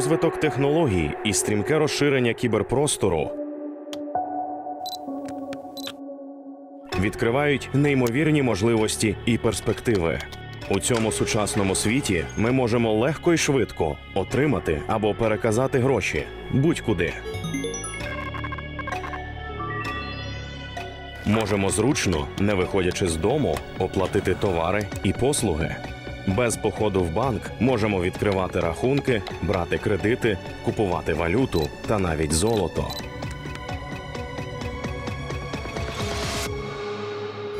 Розвиток технологій і стрімке розширення кіберпростору відкривають неймовірні можливості і перспективи. У цьому сучасному світі ми можемо легко і швидко отримати або переказати гроші будь-куди. Можемо зручно, не виходячи з дому, оплатити товари і послуги. Без походу в банк можемо відкривати рахунки, брати кредити, купувати валюту та навіть золото.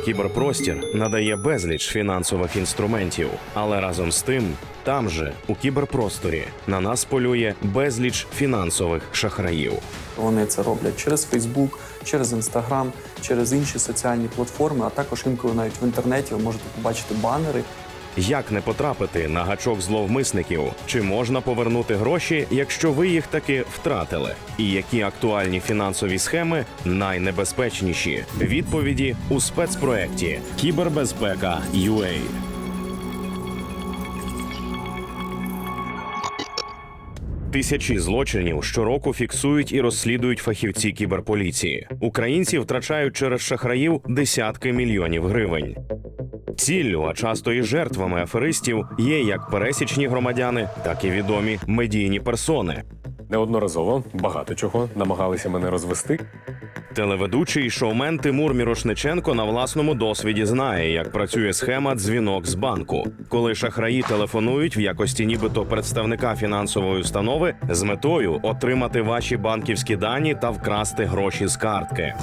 Кіберпростір надає безліч фінансових інструментів, але разом з тим, там же, у кіберпросторі, на нас полює безліч фінансових шахраїв. Вони це роблять через Facebook, через Instagram, через інші соціальні платформи, а також інколи навіть в інтернеті ви можете побачити банери, Як не потрапити на гачок зловмисників? Чи можна повернути гроші, якщо ви їх таки втратили? І які актуальні фінансові схеми найнебезпечніші? Відповіді у спецпроекті Кібербезпека UA. Тисячі злочинів щороку фіксують і розслідують фахівці кіберполіції. Українці втрачають через шахраїв десятки мільйонів гривень. Ціллю, а часто і жертвами аферистів є як пересічні громадяни, так і відомі медійні персони. Неодноразово багато чого намагалися мене розвести. Телеведучий шоумен Тимур Мірошниченко на власному досвіді знає, як працює схема дзвінок з банку, коли шахраї телефонують в якості нібито представника фінансової установи з метою отримати ваші банківські дані та вкрасти гроші з картки.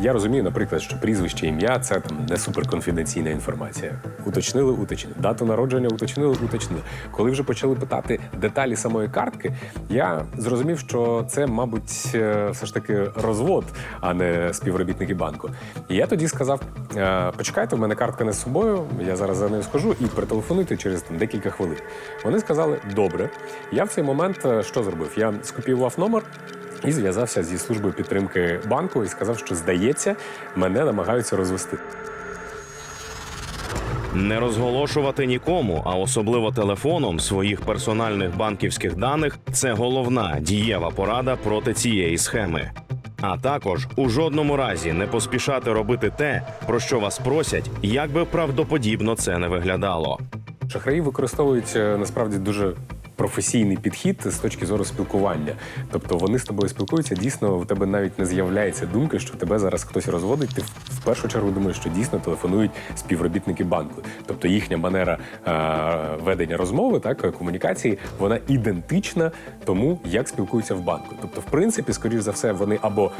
Я розумію, наприклад, що прізвище ім'я це там не суперконфіденційна інформація. Уточнили, уточнили. Дату народження уточнили, уточнили. Коли вже почали питати деталі самої картки, я зрозумів, що це, мабуть, е, все ж таки розвод, а не співробітники банку. І я тоді сказав: «Е, почекайте, в мене картка не з собою. Я зараз за нею схожу і перетелефонуйте через там декілька хвилин. Вони сказали: добре. Я в цей момент е, що зробив? Я скопіював номер. І зв'язався зі службою підтримки банку і сказав, що здається, мене намагаються розвести. Не розголошувати нікому, а особливо телефоном своїх персональних банківських даних це головна дієва порада проти цієї схеми. А також у жодному разі не поспішати робити те, про що вас просять, як би правдоподібно це не виглядало. Шахраї використовують е, насправді дуже професійний підхід з точки зору спілкування. Тобто вони з тобою спілкуються. Дійсно, в тебе навіть не з'являється думки, що тебе зараз хтось розводить. Ти в першу чергу думаєш, що дійсно телефонують співробітники банку. Тобто їхня манера е, ведення розмови, так комунікації, вона ідентична тому, як спілкуються в банку. Тобто, в принципі, скоріш за все, вони або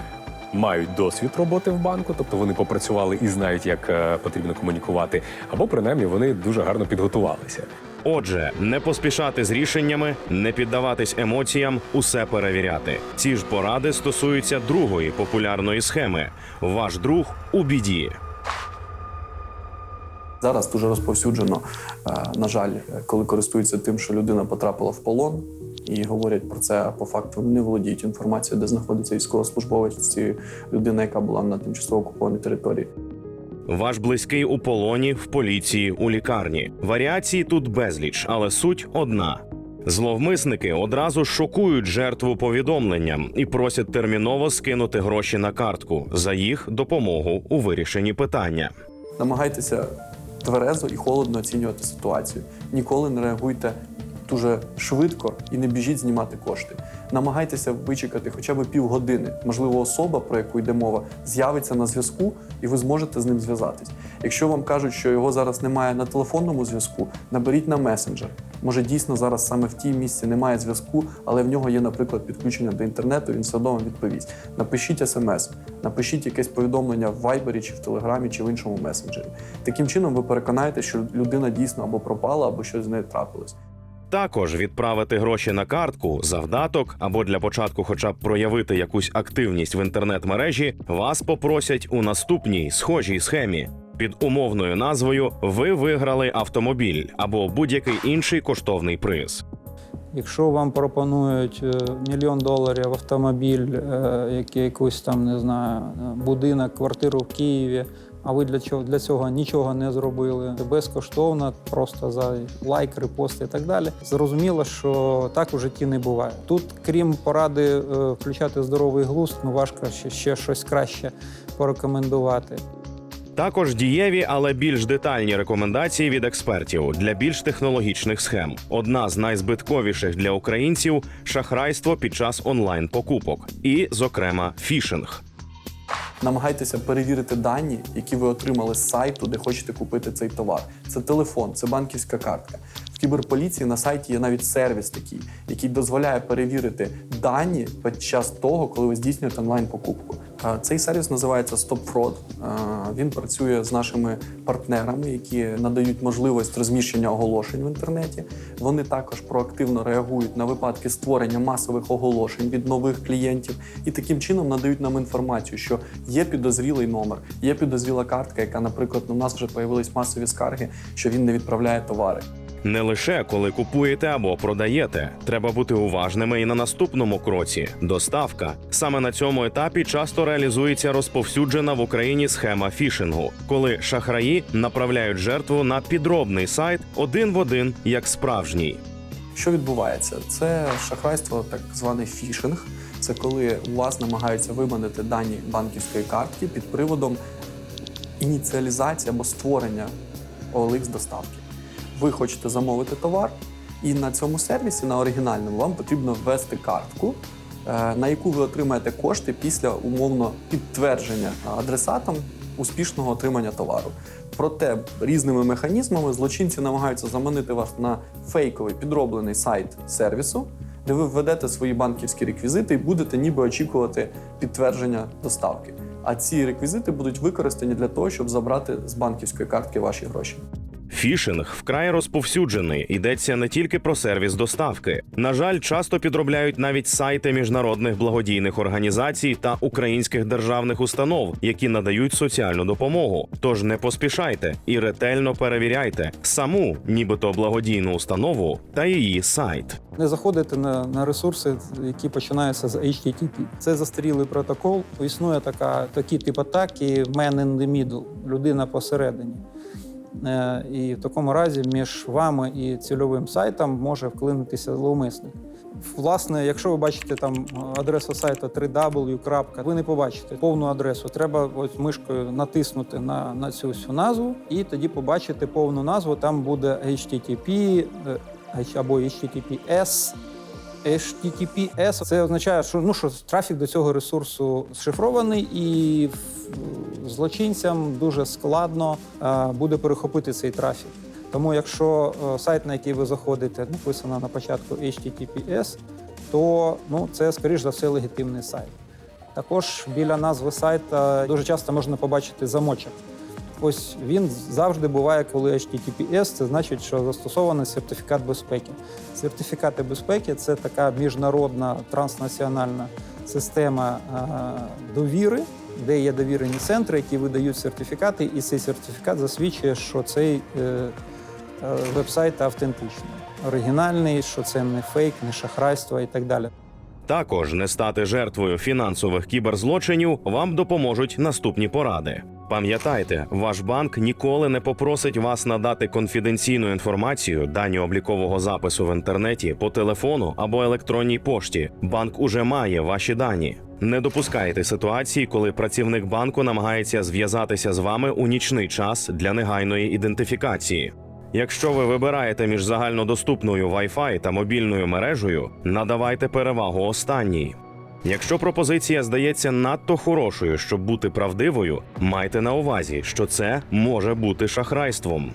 Мають досвід роботи в банку, тобто вони попрацювали і знають, як е, потрібно комунікувати, або принаймні вони дуже гарно підготувалися. Отже, не поспішати з рішеннями, не піддаватись емоціям, усе перевіряти. Ці ж поради стосуються другої популярної схеми: ваш друг у біді. Зараз дуже розповсюджено, е, на жаль, коли користуються тим, що людина потрапила в полон, і говорять про це, по факту не володіють інформацією, де знаходиться військовослужбовець, людина, яка була на тимчасово окупованій території. Ваш близький у полоні, в поліції, у лікарні. Варіацій тут безліч, але суть одна. Зловмисники одразу шокують жертву повідомленням і просять терміново скинути гроші на картку за їх допомогу у вирішенні питання. Намагайтеся тверезо і холодно оцінювати ситуацію. Ніколи не реагуйте дуже швидко і не біжіть знімати кошти. Намагайтеся вичекати хоча б півгодини. Можливо, особа, про яку йде мова, з'явиться на зв'язку, і ви зможете з ним зв'язатись. Якщо вам кажуть, що його зараз немає на телефонному зв'язку, наберіть на месенджер. Може, дійсно зараз саме в тій місці немає зв'язку, але в нього є, наприклад, підключення до інтернету, він все одно відповість. Напишіть смс, напишіть якесь повідомлення в Вайбері, чи в Телеграмі, чи в іншому месенджері. Таким чином ви переконаєте, що людина дійсно або пропала, або щось з нею трапилось. Також відправити гроші на картку, завдаток або для початку, хоча б проявити якусь активність в інтернет-мережі, вас попросять у наступній схожій схемі. Під умовною назвою Ви виграли автомобіль або будь-який інший коштовний приз. Якщо вам пропонують е, мільйон доларів автомобіль, е, який- якийсь там не знаю, будинок, квартиру в Києві а ви для цього для цього нічого не зробили. Безкоштовно, просто за лайк, репост і так далі. Зрозуміло, що так у житті не буває. Тут, крім поради е, включати здоровий глузд, ну важко ще, ще щось краще порекомендувати. Також дієві, але більш детальні рекомендації від експертів для більш технологічних схем. Одна з найзбитковіших для українців шахрайство під час онлайн покупок, і, зокрема, фішинг. Намагайтеся перевірити дані, які ви отримали з сайту, де хочете купити цей товар. Це телефон, це банківська картка. В кіберполіції на сайті є навіть сервіс такий, який дозволяє перевірити дані під час того, коли ви здійснюєте онлайн-покупку. Е, Цей сервіс називається StopFraud. Е, Він працює з нашими партнерами, які надають можливість розміщення оголошень в інтернеті. Вони також проактивно реагують на випадки створення масових оголошень від нових клієнтів і таким чином надають нам інформацію, що є підозрілий номер, є підозріла картка, яка, наприклад, у нас вже появились масові скарги, що він не відправляє товари. Не лише коли купуєте або продаєте, треба бути уважними і на наступному кроці доставка. Саме на цьому етапі часто реалізується розповсюджена в Україні схема фішингу, коли шахраї направляють жертву на підробний сайт один в один, як справжній. Що відбувається? Це шахрайство, так званий фішинг. Це коли у вас намагаються виманити дані банківської картки під приводом ініціалізації або створення OLX доставки. Ви хочете замовити товар, і на цьому сервісі, на оригінальному, вам потрібно ввести картку, е, на яку ви отримаєте кошти після умовно підтвердження адресатом успішного отримання товару. Проте різними механізмами злочинці намагаються заманити вас на фейковий підроблений сайт сервісу, де ви введете свої банківські реквізити і будете ніби очікувати підтвердження доставки. А ці реквізити будуть використані для того, щоб забрати з банківської картки ваші гроші. Фішинг вкрай розповсюджений. Йдеться не тільки про сервіс доставки. На жаль, часто підробляють навіть сайти міжнародних благодійних організацій та українських державних установ, які надають соціальну допомогу. Тож не поспішайте і ретельно перевіряйте саму, нібито благодійну установу та її сайт. Не заходити на, на ресурси, які починаються з HTTP. Це застарілий протокол. Існує така, такий тип атаки man in the middle, людина посередині. Е, І в такому разі між вами і цільовим сайтом може вклинитися зловмисник. Власне, якщо ви бачите там адресу сайту 3w. ви не побачите повну адресу. Треба ось мишкою натиснути на, на цю всю назву, і тоді побачите повну назву. Там буде HTTP е, або HTTPS. HTTPS це означає, що ну що трафік до цього ресурсу зшифрований, і злочинцям дуже складно е, буде перехопити цей трафік. Тому, якщо е, сайт, на який ви заходите, написано на початку HTTPS, то ну це скоріш за все легітимний сайт. Також біля назви сайта дуже часто можна побачити замочок. Ось він завжди буває, коли HTTPS, це значить, що застосований сертифікат безпеки. Сертифікати безпеки це така міжнародна транснаціональна система е, довіри, де є довірені центри, які видають сертифікати, і цей сертифікат засвідчує, що цей е, е, веб-сайт автентичний, оригінальний, що це не фейк, не шахрайство і так далі. Також не стати жертвою фінансових кіберзлочинів вам допоможуть наступні поради. Пам'ятайте, ваш банк ніколи не попросить вас надати конфіденційну інформацію, дані облікового запису в інтернеті, по телефону або електронній пошті. Банк уже має ваші дані. Не допускайте ситуації, коли працівник банку намагається зв'язатися з вами у нічний час для негайної ідентифікації. Якщо ви вибираєте між загальнодоступною Wi-Fi та мобільною мережею, надавайте перевагу останній. Якщо пропозиція здається надто хорошою, щоб бути правдивою, майте на увазі, що це може бути шахрайством.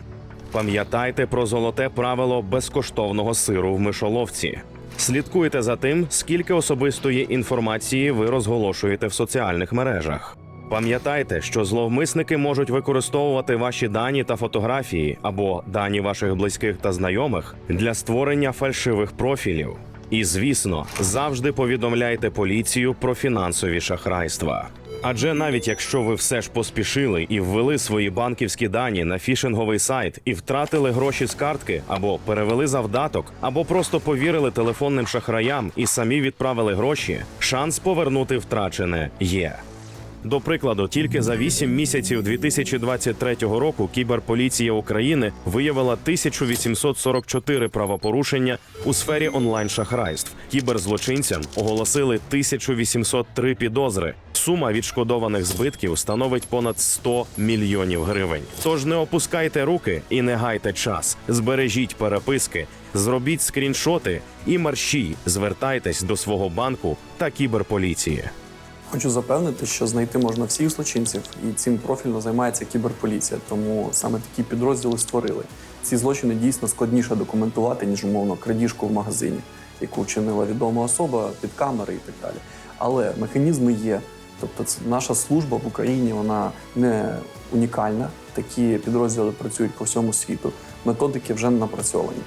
Пам'ятайте про золоте правило безкоштовного сиру в мишоловці. Слідкуйте за тим, скільки особистої інформації ви розголошуєте в соціальних мережах. Пам'ятайте, що зловмисники можуть використовувати ваші дані та фотографії або дані ваших близьких та знайомих для створення фальшивих профілів. І звісно, завжди повідомляйте поліцію про фінансові шахрайства. Адже навіть якщо ви все ж поспішили і ввели свої банківські дані на фішинговий сайт і втратили гроші з картки, або перевели завдаток, або просто повірили телефонним шахраям і самі відправили гроші, шанс повернути втрачене є. До прикладу, тільки за 8 місяців 2023 року кіберполіція України виявила 1844 правопорушення у сфері онлайн-шахрайств. Кіберзлочинцям оголосили 1803 підозри. Сума відшкодованих збитків становить понад 100 мільйонів гривень. Тож не опускайте руки і не гайте час. Збережіть переписки, зробіть скріншоти і марші звертайтесь до свого банку та кіберполіції. Хочу запевнити, що знайти можна всіх злочинців, і цим профільно займається кіберполіція. Тому саме такі підрозділи створили. Ці злочини дійсно складніше документувати, ніж умовно крадіжку в магазині, яку вчинила відома особа під камери і так далі. Але механізми є. Тобто, наша служба в Україні вона не унікальна. Такі підрозділи працюють по всьому світу. Методики вже напрацьовані.